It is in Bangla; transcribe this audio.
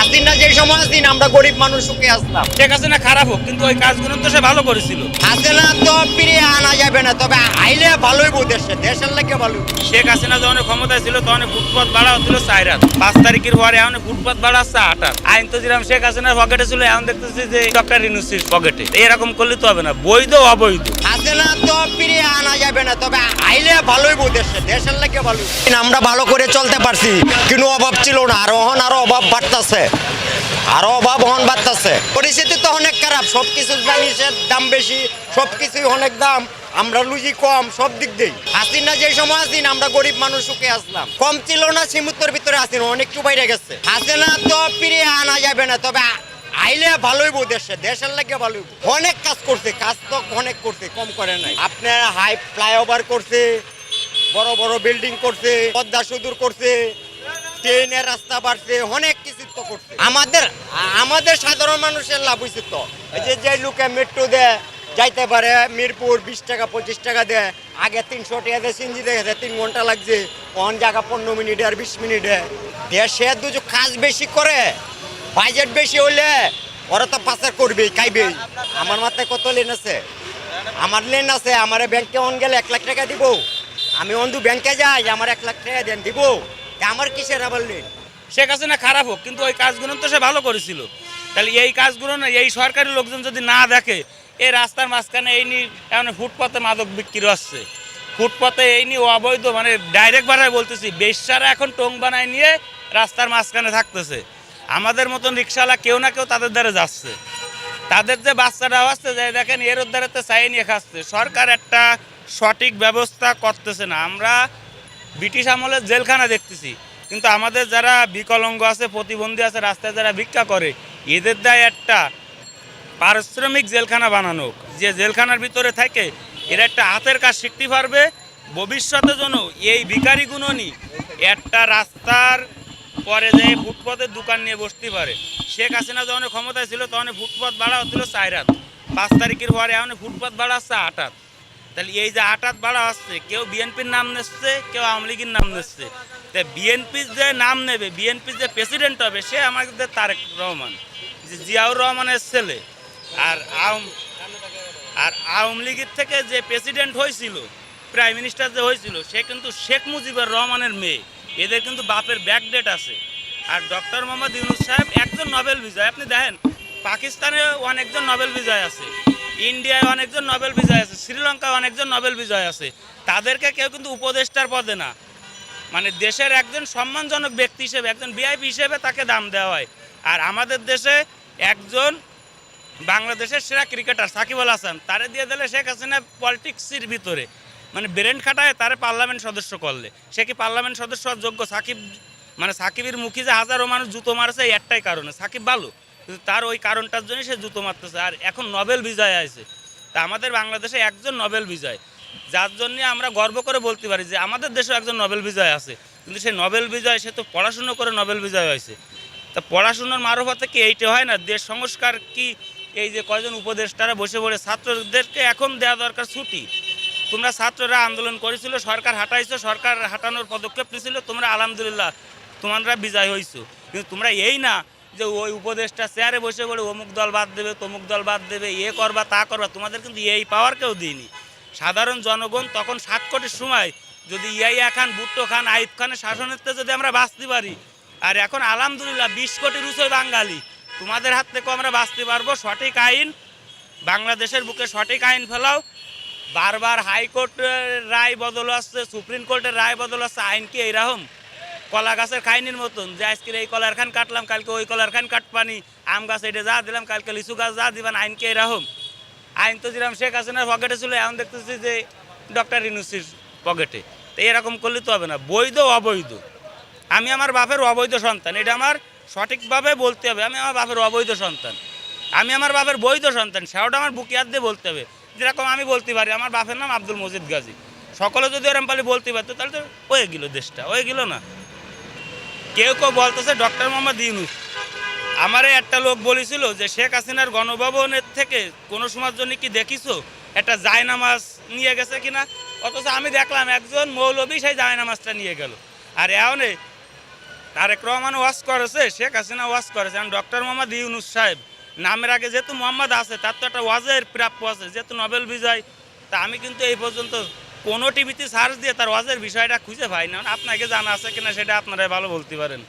হাসিনা যে সময় আমরা গরিব মানুষ সুখে আসলাম। শেখ হাসিনা খারাপ হোক কিন্তু ওই কাজগুলো তো সে ভালো করেছিল। হাসিনা তো ফিরিয়ে আনা যাবে না তবে আইলে ভালোই বউ দেশে দেশের লাগে ভালো শেখ হাসিনা যখন ক্ষমতায় ছিল তখন ফুটপাত ভাড়া হচ্ছিল চার রাত পাঁচ তারিখের পরে এখন ফুটপাত ভাড়া আইন তো যেরকম শেখ হাসিনার পকেটে ছিল এখন দেখতেছি যে ডক্টর পকেটে এরকম করলে তো হবে না বৈধ অবৈধ। হাসিনা তো ফিরিয়ে আনা যাবে না তবে আইলে ভালোই বউ দেশে দেশের লাগে ভালো আমরা ভালো করে চলতে পারছি কিন্তু অভাব ছিল না আর ওহন আরও বাড়তেছে। আরও অভাব হন বাড়তেছে। পরিস্থিতি তো অনেক খারাপ সব কিছু জিনিসের দাম বেশি সব কিছুই অনেক দাম, আমরা লুজি কম, সব দিক দিই হাসিনা যে সময় আসিন, আমরা গরিব মানুষ সুখে আসলাম। কম ছিল না সীমিতর ভিতরে আসিন অনেকটু বাইরে গেছে। হাসিনা তো ফিরিয়ে আনা যাবে না, তবে আইলে ভালোই বউ দেশে, দেশের লাগে ভালোই অনেক কাজ করছে, কাজ তো অনেক করছে, কম করে নাই। আপনার হাই ফ্লাইওভার করছে, বড় বড় বিল্ডিং করছে, পদ্মা সুদূর করছে, ট্রেনের রাস্তা বাড়ছে, অনেক আমাদের আমাদের সাধারণ মানুষের লাভ হয়েছে তো। যে যে লোকে মেট্রো দেয়, যাইতে পারে, মিরপুর বিশ টাকা, পঁচিশ টাকা দেয়, আগে তিনশো টাকা দিয়ে সিঞ্জি দেখেছে তিন ঘণ্টা লাগছে। অন জায়গা পনেরো মিনিটে আর বিশ মিনিটে। দেশে দুটো কাজ বেশি করে বাজেট বেশি হলে ওরা তো পাচার করবেই, খাইবেই। আমার মাথায় কত লেন আছে? আমার লেন আছে, আমার ব্যাংকে অন গেলে এক লাখ টাকা দিব। আমি অন্ধু ব্যাংকে যাই, আমার এক লাখ টাকা দেন, দিব। আমার কিসের আবার লেন? শেখ হাসিনা খারাপ হোক, কিন্তু ওই কাজগুলো তো সে ভালো করেছিল। তাহলে এই কাজগুলো না, এই সরকারি লোকজন যদি না দেখে এই রাস্তার মাঝখানে এই নিয়ে এখন ফুটপাতে মাদক বিক্রি হচ্ছে। ফুটপাতে এই নিয়ে অবৈধ মানে ডাইরেক্ট ভাড়ায় বলতেছি, বেশ্যারা এখন টোং বানায় নিয়ে রাস্তার মাঝখানে থাকতেছে। আমাদের মতন রিক্সাওয়ালা কেউ না কেউ তাদের দ্বারা যাচ্ছে। তাদের যে বাচ্চারা আসছে, যে দেখেন এর উদ্ধারেতে চাই নিয়ে খাচ্ছে। সরকার একটা সঠিক ব্যবস্থা করতেছে না। আমরা ব্রিটিশ আমলের জেলখানা দেখতেছি। কিন্তু আমাদের যারা বিকলাঙ্গ আছে, প্রতিবন্ধী আছে, রাস্তায় যারা ভিক্ষা করে, এদের দায় একটা, পারিশ্রমিক জেলখানা বানানো যে জেলখানার ভিতরে থাকে, এরা একটা হাতের কাজ শিখতে পারবে, ভবিষ্যতে যেন এই ভিকারিগুণনি একটা রাস্তার পরে যে ফুটপাতের দোকান নিয়ে বসতে পারে। শেখ হাসিনা যখন ক্ষমতায় ছিল, তখন ফুটপাত ভাড়া হচ্ছিল চার রাত পাঁচ তারিখের পরে এখন ফুটপাত ভাড়া আসছে আট তাহলে এই যে আটাত বাড়া আসছে, কেউ বিএনপির নাম নিচ্ছে, কেউ আওয়ামী লীগের নাম নিচ্ছে। তা বিএনপির যে নাম নেবে বিএনপির যে প্রেসিডেন্ট হবে, সে আমাদের তারেক রহমান, যে জিয়াউর রহমানের ছেলে। আর আর আওয়ামী লীগের থেকে যে প্রেসিডেন্ট হয়েছিল প্রাইম মিনিস্টার যে হয়েছিল, সে কিন্তু শেখ মুজিবুর রহমানের মেয়ে। এদের কিন্তু বাপের ব্যাকডেট আছে। আর ডক্টর মোহাম্মদ ইউনুস সাহেব একজন নোবেল বিজয়। আপনি দেখেন পাকিস্তানে অনেকজন নোবেল বিজয় আছে। ইন্ডিয়ায় অনেকজন নোবেল বিজয় আছে, শ্রীলঙ্কায় অনেকজন নোবেল বিজয় আছে। তাদেরকে কেউ কিন্তু উপদেষ্টার পদে না। মানে দেশের একজন সম্মানজনক ব্যক্তি হিসেবে, একজন বিআইপি হিসেবে তাকে দাম দেওয়া হয়। আর আমাদের দেশে একজন বাংলাদেশের সেরা ক্রিকেটার সাকিব আল হাসান, তারে দিয়ে দিলে শেখ হাসিনা পলিটিক্সের ভিতরে। মানে ব্রেন খাটায় তারে পার্লামেন্ট সদস্য করলে। সে কি পার্লামেন্ট সদস্য যোগ্য? সাকিব মানে সাকিবের মুখী যে হাজারো মানুষ জুতো মারছে একটাই কারণে। সাকিব ভালো? কিন্তু তার ওই কারণটার জন্যই সে জুতো মারতেছে। আর এখন নোবেল বিজয় আছে। তা আমাদের বাংলাদেশে একজন নোবেল বিজয়। যার জন্য আমরা গর্ব করে বলতে পারি যে আমাদের দেশেও একজন নোবেল বিজয় আছে। কিন্তু সে নোবেল বিজয়, সে তো পড়াশুনো করে নোবেল বিজয় হয়েছে। তা পড়াশুনোর মারফতে কি এইটা হয় না? দেশ সংস্কার কি এই যে কয়জন উপদেষ্টারা বসে পড়ে, ছাত্রদেরকে এখন দেওয়া দরকার ছুটি? তোমরা ছাত্ররা আন্দোলন করেছিল, সরকার হাঁটাইছো, সরকার হাঁটানোর পদক্ষেপ নিয়েছিল তোমরা আলহামদুলিল্লাহ তোমরা বিজয় হইছো। কিন্তু তোমরা এই না যে ওই উপদেশটা চেয়ারে বসে পড়ে অমুক দল বাদ দেবে, তমুক দল বাদ দেবে, এ করবা, তা করবা, তোমাদের কিন্তু এই পাওয়ার কেউ দিইনি। সাধারণ জনগণ তখন সাত কোটির সময় যদি ইয়াইয়া খান, ভুট্টো খান আইব খানের শাসনেতে যদি আমরা বাঁচতে পারি, আর এখন আলহামদুলিল্লাহ বিশ কোটির উঁচুই বাঙালি, তোমাদের হাত থেকেও আমরা বাঁচতে পারব, সঠিক আইন, বাংলাদেশের বুকে সঠিক আইন ফেলাও, বারবার হাইকোর্টের রায় বদল আসছে সুপ্রিম কোর্টের রায় বদল আসছে আইন কি এইরকম? কলা গাছের খাইনির মতন, যে আজকে এই কলার খান কাটলাম, কালকে ওই কলার খান কাটপানি, আম গাছ এটা যা দিলাম, কালকে লিচু গাছ যা দিবেন আইনকে এরকম? আইন তো যেরকম শেখ হাসিনার পকেটে ছিল, এখন দেখতেছি যে ডক্টর ইনুসির পকেটে তো এরকম করলে তো হবে না, বৈধ অবৈধ। আমি আমার বাপের অবৈধ সন্তান, এটা আমার সঠিকভাবে বলতে হবে, আমি আমার বাপের অবৈধ সন্তান। আমি আমার বাপের বৈধ সন্তান, সেটা আমার বুকে হাত দিয়ে বলতে হবে। যেরকম আমি বলতে পারি, আমার বাপের নাম আব্দুল মজিদ গাজী। সকলে যদি ওরম পালি বলতে পারতো, তাহলে তো হয়ে গেল দেশটা, হয়ে গেল না। কেউ কেউ বলতেছে, ডক্টর মোহাম্মদ ইউনুস। আমারে একটা লোক বলেছিল যে, শেখ হাসিনার গণভবনের থেকে কোনো সময়ের জন্য কি দেখিছো? একটা জায়নামাজ নিয়ে গেছে কিনা? অথচ আমি দেখলাম একজন মৌলবী সেই জায়নামাজটা নিয়ে গেল। আর এমন তারেক রহমান ওয়াজ করেছে, শেখ হাসিনা ওয়াজ করেছে। এখন ডক্টর মোহাম্মদ ইউনুস সাহেব, নামের আগে যেহেতু মোহাম্মদ আছে, তার তো একটা ওয়াজের প্রাপ্য আছে, যেহেতু নোবেল বিজয়। তা আমি কিন্তু এই পর্যন্ত কোনো টিভিতে সার্চ দিয়ে তার ওয়াজের বিষয়টা খুঁজে পাই না। আপনাকে জানা আছে কিনা সেটা আপনারাই ভালো বলতে পারেন।